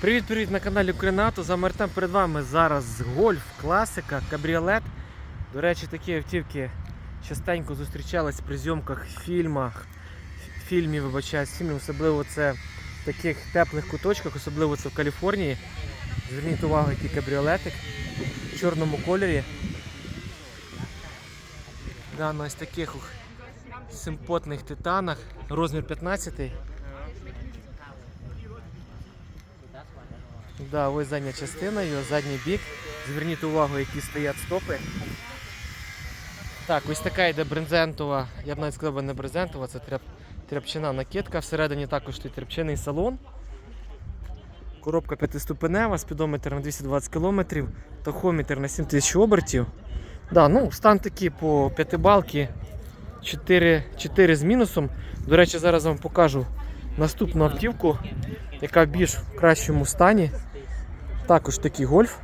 Привіт-привіт на каналі Українато. За Мартем перед вами зараз гольф, класика, кабріолет. До речі, такі автівки частенько зустрічались при зйомках фільмах, фільмів, вибачаюсь, фільмів, особливо це в таких теплих куточках, особливо це в Каліфорнії. Зверніть увагу, який кабріолетик в чорному кольорі. Да, на ось таких симпотних титанах, розмір 15. Да, ось задня частина, його задній бік. Зверніть увагу, які стоять стопи. Так, ось така йде брезентова, я б навіть сказав би не брезентова, це тряп, тряпчина накидка. Всередині також тут тряпчиний салон. Коробка п'ятиступенева, спідометр на 220 км, тахометр на 7000 обертів. Да, ну, стан такий по п'ятибалки 4, 4 з мінусом. До речі, зараз вам покажу наступну автівку, яка в більш в кращому стані. Також такий гольф.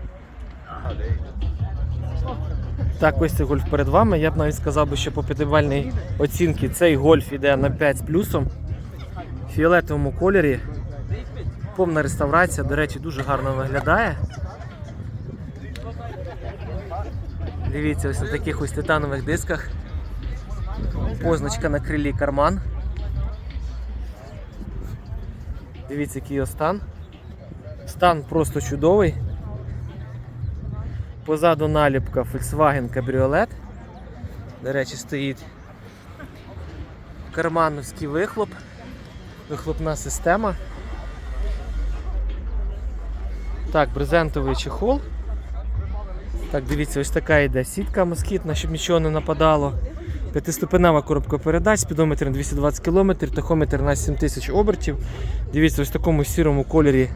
Так, ось цей гольф перед вами. Я б навіть сказав, би, що по п'ятибальній оцінці цей гольф іде на 5 з плюсом. В фіолетовому кольорі. Повна реставрація, до речі, дуже гарно виглядає. Дивіться, ось на таких ось титанових дисках. Позначка на крилі карман. Дивіться, який його стан. Стан просто чудовий. Позаду наліпка Volkswagen Cabriolet. До речі, стоїть кармановський вихлоп, вихлопна система. Так, брезентовий чехол. Так, дивіться, ось така йде сітка москітна, щоб нічого не нападало. П'ятиступенева коробка передач, спідометр на 220 км, тахометр на 7000 обертів. Дивіться, ось в такому сірому кольорі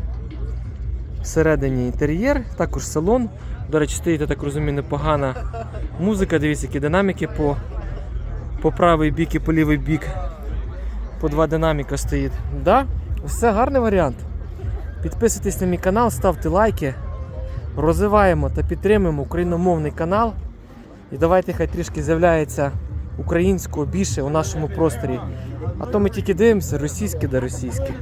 всередині інтер'єр, також салон. До речі, стоїть, я так розумію, непогана музика. Дивіться, які динаміки по, по правий бік і по лівий бік. По два динаміка стоїть. Да, все гарний варіант. Підписуйтесь на мій канал, ставте лайки. Розвиваємо та підтримуємо україномовний канал. І давайте хай трішки з'являється українського більше у нашому просторі. А то ми тільки дивимося російське да російське.